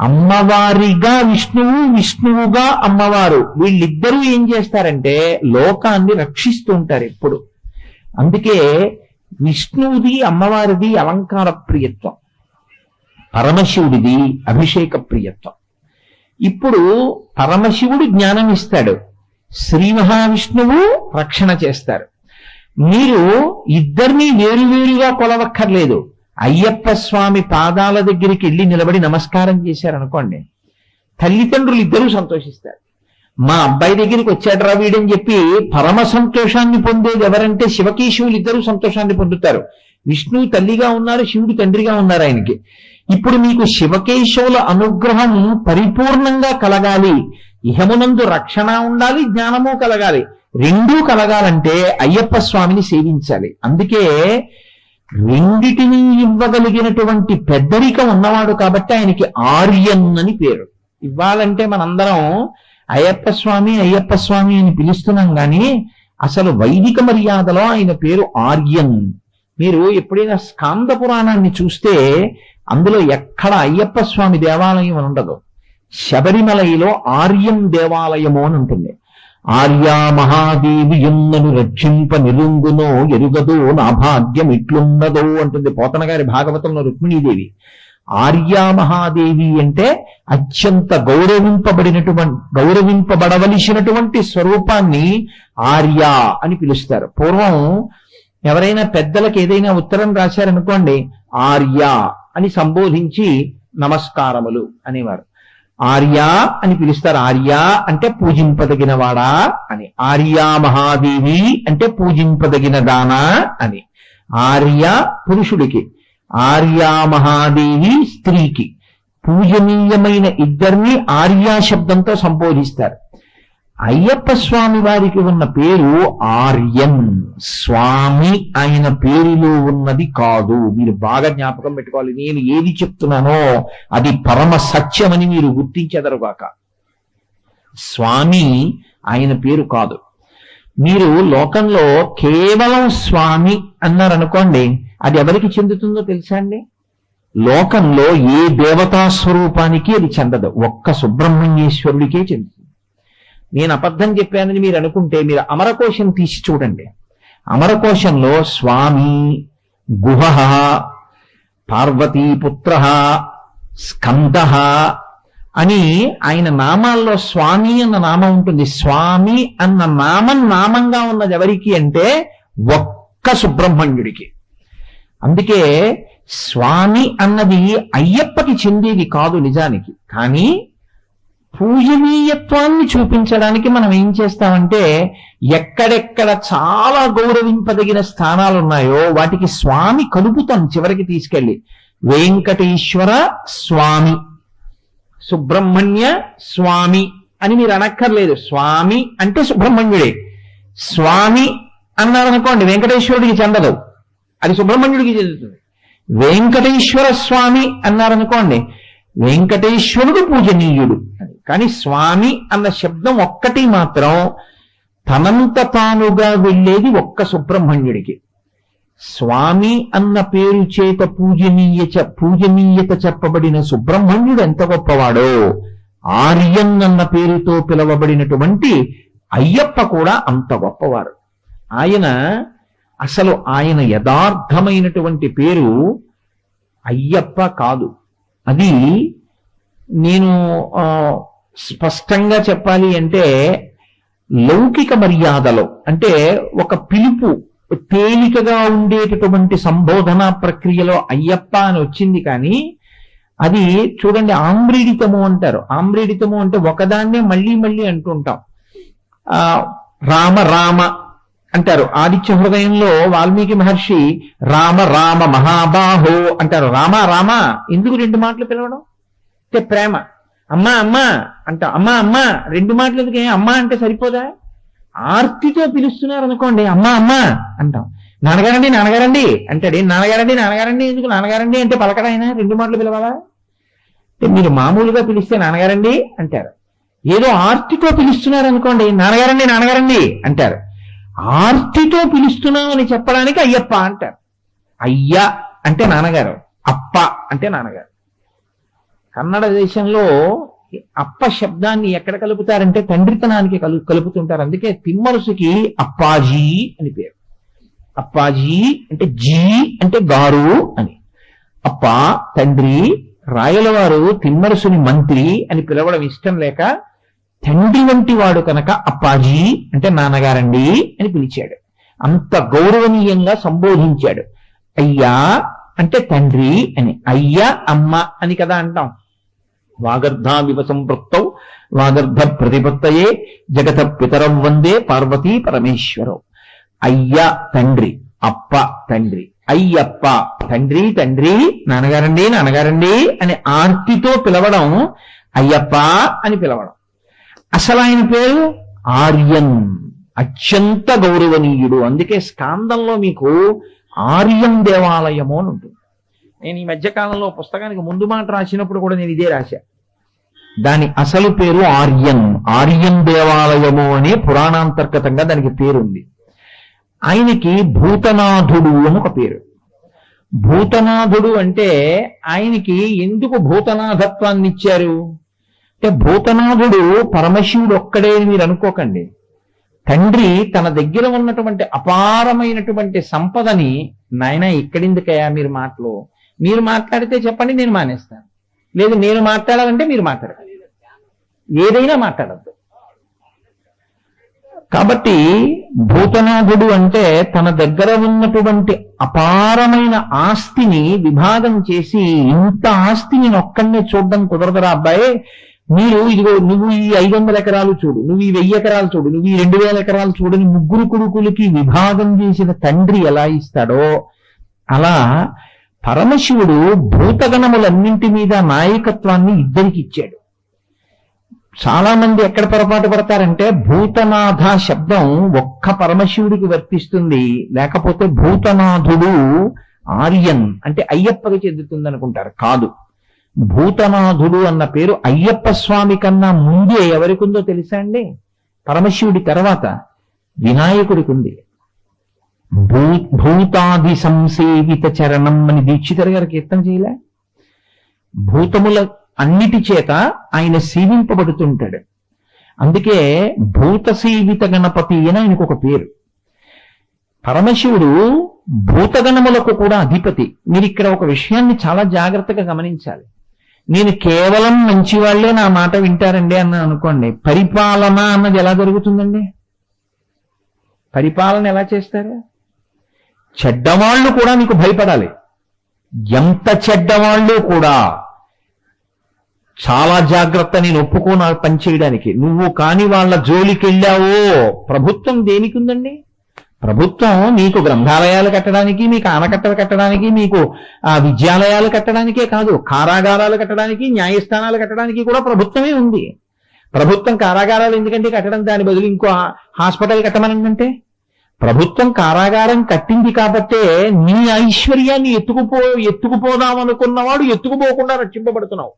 అమ్మవారిగా విష్ణువు విష్ణువుగా అమ్మవారు. వీళ్ళిద్దరూ ఏం చేస్తారంటే లోకాన్ని రక్షిస్తూ ఉంటారు ఎప్పుడు. అందుకే విష్ణువుది అమ్మవారిది అలంకార ప్రియత్వం. పరమశివుడిది అభిషేక ప్రియత్వం. ఇప్పుడు పరమశివుడు జ్ఞానం ఇస్తాడు. శ్రీ మహావిష్ణువు రక్షణ చేస్తారు. మీరు ఇద్దరినీ వేరువేరుగా కొలవక్కర్లేదు. అయ్యప్ప స్వామి పాదాల దగ్గరికి వెళ్ళి నిలబడి నమస్కారం చేశారనుకోండి తల్లిదండ్రులు ఇద్దరూ సంతోషిస్తారు. మా అబ్బాయి దగ్గరికి వచ్చాడరా వీడని చెప్పి పరమ సంతోషాన్ని పొందేది ఎవరంటే శివకేశవులు ఇద్దరూ సంతోషాన్ని పొందుతారు. విష్ణువు తల్లిగా ఉన్నారు శివుడు తండ్రిగా ఉన్నారు ఆయనకి. ఇప్పుడు మీకు శివకేశవుల అనుగ్రహం పరిపూర్ణంగా కలగాలి ఇహమునందు రక్షణ ఉండాలి జ్ఞానము కలగాలి రెండూ కలగాలంటే అయ్యప్ప స్వామిని సేవించాలి. అందుకే రెండిటిని ఇవ్వగలిగినటువంటి పెద్దరికం ఉన్నవాడు కాబట్టి ఆయనకి ఆర్యన్ అని పేరు. ఇవ్వాలంటే మనందరం అయ్యప్ప స్వామి అయ్యప్ప స్వామి అని పిలుస్తున్నాం గాని అసలు వైదిక మర్యాదలో ఆయన పేరు ఆర్యన్. మీరు ఎప్పుడైనా స్కాంద పురాణాన్ని చూస్తే అందులో ఎక్కడ అయ్యప్ప స్వామి దేవాలయం అని ఉండదు. శబరిమలైలో ఆర్యం దేవాలయము అని ఉంటుంది. ఆర్యా మహాదేవి ఎన్నను రక్షింప నిరుంగునో ఎరుగదో నా భాగ్యం ఇట్లున్నదో అంటుంది పోతన గారి భాగవతంలో రుక్మిణీదేవి. ఆర్యా మహాదేవి అంటే అత్యంత గౌరవింపబడినటువంటి గౌరవింపబడవలసినటువంటి స్వరూపాన్ని ఆర్య అని పిలుస్తారు. పూర్వం ఎవరైనా పెద్దలకు ఏదైనా ఉత్తరం రాశారనుకోండి ఆర్య అని సంబోధించి నమస్కారములు అనేవారు. ఆర్య అని పిలుస్తారు. ఆర్యా అంటే పూజింపదగిన వాడా అని. ఆర్యా మహాదేవి అంటే పూజింపదగిన దానా అని. ఆర్య పురుషుడికి. ఆర్యా మహాదేవి స్త్రీకి. పూజనీయమైన ఇద్దరిని ఆర్యా శబ్దంతో సంబోధిస్తారు. అయ్యప్ప స్వామి వారికి ఉన్న పేరు ఆర్యన్. స్వామి ఆయన పేరులో ఉన్నది కాదు. మీరు బాగా జ్ఞాపకం పెట్టుకోవాలి. నేను ఏది చెప్తున్నానో అది పరమ సత్యమని మీరు గుర్తించెదరుగాక స్వామి ఆయన పేరు కాదు. మీరు లోకంలో కేవలం స్వామి అన్నారనుకోండి అది ఎవరికి చెందుతుందో తెలుసా అండి? లోకంలో ఏ దేవతా స్వరూపానికి అది చెందదు. ఒక్క సుబ్రహ్మణ్యేశ్వరుడికే చెందుతుంది. నేను అబద్ధం చెప్పానని మీరు అనుకుంటే మీరు అమరకోశం తీసి చూడండి. అమరకోశంలో స్వామి గుహ పార్వతీపుత్ర స్కంద అని ఆయన నామాల్లో స్వామి అన్న నామం ఉంటుంది. స్వామి అన్న నామం నామంగా ఉన్నది ఎవరికి అంటే ఒక్క సుబ్రహ్మణ్యుడికి. అందుకే స్వామి అన్నది అయ్యప్పకి చెందేది కాదు నిజానికి. కానీ పూజనీయత్వాన్ని చూపించడానికి మనం ఏం చేస్తామంటే ఎక్కడెక్కడ చాలా గౌరవింపదగిన స్థానాలు ఉన్నాయో వాటికి స్వామి కలుపుతాం చివరికి తీసుకెళ్ళి. వెంకటేశ్వర స్వామి సుబ్రహ్మణ్య స్వామి అని మీరు అనక్కర్లేదు. స్వామి అంటే సుబ్రహ్మణ్యుడే. స్వామి అన్నారనుకోండి వెంకటేశ్వరుడికి చెందదు. అది సుబ్రహ్మణ్యుడికి చెందుతుంది. వెంకటేశ్వర స్వామి అన్నారనుకోండి వెంకటేశ్వరుడు పూజనీయుడు అని. కానీ స్వామి అన్న శబ్దం ఒక్కటి మాత్రం తనంత తానుగా వెళ్ళేది ఒక్క సుబ్రహ్మణ్యుడికి. స్వామి అన్న పేరు చేత పూజనీయ పూజనీయత చెప్పబడిన సుబ్రహ్మణ్యుడు ఎంత గొప్పవాడో ఆర్యన్ అన్న పేరుతో పిలవబడినటువంటి అయ్యప్ప కూడా అంత గొప్పవారు. ఆయన అసలు ఆయన యథార్థమైనటువంటి పేరు అయ్యప్ప కాదు. అది నేను ఆ, స్పష్టంగా చెప్పాలి అంటే లౌకిక మర్యాదలో అంటే ఒక పిలుపు తేలికగా ఉండేటటువంటి సంబోధన ప్రక్రియలో అయ్యప్ప అని వచ్చింది కానీ అది చూడండి ఆమ్రీడితము అంటారు. ఆమ్రీడితము అంటే ఒకదాన్నే మళ్ళీ మళ్ళీ అంటుంటాం. ఆ రామ రామ అంటారు. ఆదిత్య హృదయంలో వాల్మీకి మహర్షి రామ రామ మహాబాహో అంటారు. రామ రామ ఎందుకు రెండు మాటలు పిలవడం? అంటే ప్రేమ. అమ్మా అమ్మా అంట అమ్మా అమ్మా రెండు మాటలు ఎందుకే? అమ్మా అంటే సరిపోదా? ఆర్తితో పిలుస్తున్నారు అనుకోండి అమ్మా అమ్మా అంటాం. నాన్నగారండి నాన్నగారండి అంటాడు. నాన్నగారండి నాన్నగారండి ఎందుకు నాన్నగారండి అంటే పలకడాయన రెండు మాటలు పిలవాలా? మీరు మామూలుగా పిలిస్తే నాన్నగారండి అంటారు. ఏదో ఆర్తితో పిలుస్తున్నారు అనుకోండి నాన్నగారండి నాన్నగారండి అంటారు. ఆర్తితో పిలుస్తున్నాం అని చెప్పడానికి అయ్యప్ప అంటారు. అయ్య అంటే నాన్నగారు. అప్ప అంటే నాన్నగారు. కన్నడ దేశంలో అప్ప శబ్దాన్ని ఎక్కడ కలుపుతారంటే తండ్రితనానికి కలు కలుపుతుంటారు. అందుకే తిమ్మరుసుకి అప్పాజీ అని పేరు. అప్పాజీ అంటే జీ అంటే గారు అని. అప్ప తండ్రి రాయలవారు తిమ్మరుసుని మంత్రి అని పిలవడం ఇష్టం లేక తండ్రి వంటి వాడు కనుక అప్పాజీ అంటే నాన్నగారండి అని పిలిచాడు. అంత గౌరవనీయంగా సంబోధించాడు. అయ్యా అంటే తండ్రి అని. అయ్యా అమ్మ అని కదా అంటాం. వాగర్ధావివ సంవృత్తౌ వాగర్ధ ప్రతిపత్తయే జగత పితరం వందే పార్వతీ పరమేశ్వరం. అయ్య తండ్రి అప్ప తండ్రి అయ్యప్ప తండ్రి తండ్రి నాన్నగారండి నాన్నగారండి అని ఆర్తితో పిలవడం అయ్యప్ప అని పిలవడం. అసలు ఆయన పేరు ఆర్యన్ అత్యంత గౌరవనీయుడు. అందుకే స్కాందంలో మీకు ఆర్యం దేవాలయము అని ఉంటుంది. నేను ఈ మధ్యకాలంలో పుస్తకానికి ముందు మాట రాసినప్పుడు కూడా నేను ఇదే రాశా. దాని అసలు పేరు ఆర్యన్. ఆర్యన్ దేవాలయము అనే పురాణాంతర్గతంగా దానికి పేరుంది. ఆయనకి భూతనాథుడు అని ఒక పేరు. భూతనాథుడు అంటే ఆయనకి ఎందుకు భూతనాథత్వాన్ని ఇచ్చారు? అంటే భూతనాథుడు పరమశివుడు ఒక్కడే అని మీరు అనుకోకండి. తండ్రి తన దగ్గర ఉన్నటువంటి అపారమైనటువంటి సంపదని నాయన ఇక్కడిందుకయ్యా మీరు మాటలు? మీరు మాట్లాడితే చెప్పండి నేను మానేస్తాను. లేదు నేను మాట్లాడాలంటే మీరు మాట్లాడాలి ఏదైనా మాట్లాడద్దు. కాబట్టి భూతనాథుడు అంటే తన దగ్గర ఉన్నటువంటి అపారమైన ఆస్తిని విభాగం చేసి ఇంత ఆస్తిని నేను ఒక్కడనే చూడడం కుదరదురా అబ్బాయి. మీరు ఇదిగో నువ్వు ఈ ఐదు వందల ఎకరాలు చూడు నువ్వు ఈ వెయ్యి ఎకరాలు చూడు నువ్వు ఈ రెండు వేల ఎకరాలు చూడని ముగ్గురు కొడుకులకి విభాగం చేసిన తండ్రి ఎలా ఇస్తాడో అలా పరమశివుడు భూతగణములన్నింటి మీద నాయకత్వాన్ని ఇద్దరికి ఇచ్చాడు. చాలా మంది ఎక్కడ పొరపాటు పడతారంటే భూతనాథ శబ్దం ఒక్క పరమశివుడికి వర్తిస్తుంది లేకపోతే భూతనాథుడు ఆర్యన్ అంటే అయ్యప్పకి చెందుతుంది అనుకుంటారు కాదు. భూతనాథుడు అన్న పేరు అయ్యప్ప స్వామి కన్నా ముందే ఎవరికి ఉందో తెలుసా అండి? పరమశివుడి తర్వాత వినాయకుడికి ఉంది. భూ భూతాది సంసేవిత చరణం అని దీక్షితర్ గారు కీర్తన చేయలే. భూతముల అన్నిటి చేత ఆయన సేవింపబడుతుంటాడు. అందుకే భూత సేవిత గణపతి అని ఆయనకు ఒక పేరు. పరమశివుడు భూతగణములకు కూడా అధిపతి. మీరు ఇక్కడ ఒక విషయాన్ని చాలా జాగ్రత్తగా గమనించాలి. నేను కేవలం మంచి వాళ్ళే నా మాట వింటారండి అన్న అనుకోండి. పరిపాలన అన్నది ఎలా జరుగుతుందండి? పరిపాలన ఎలా చేస్తారు? చెడ్డవాళ్ళు కూడా నీకు భయపడాలి. ఎంత చెడ్డవాళ్ళు కూడా చాలా జాగ్రత్త నేను ఒప్పుకోను పని చేయడానికి. నువ్వు కాని వాళ్ళ జోలికెళ్ళావో ప్రభుత్వం దేనికి ఉందండి? ప్రభుత్వం మీకు గ్రంథాలయాలు కట్టడానికి మీకు ఆనకట్టలు కట్టడానికి మీకు ఆ విద్యాలయాలు కట్టడానికే కాదు కారాగారాలు కట్టడానికి న్యాయస్థానాలు కట్టడానికి కూడా ప్రభుత్వమే ఉంది. ప్రభుత్వం కారాగారాలు ఎందుకంటే కట్టడం దాని బదులు ఇంకో హాస్పిటల్ కట్టమనంటే? ప్రభుత్వం కారాగారం కట్టింది కాబట్టే నీ ఐశ్వర్యాన్ని ఎత్తుకుపో ఎత్తుకుపోదాం అనుకున్నవాడు ఎత్తుకుపోకుండా రక్షింపబడుతున్నావు.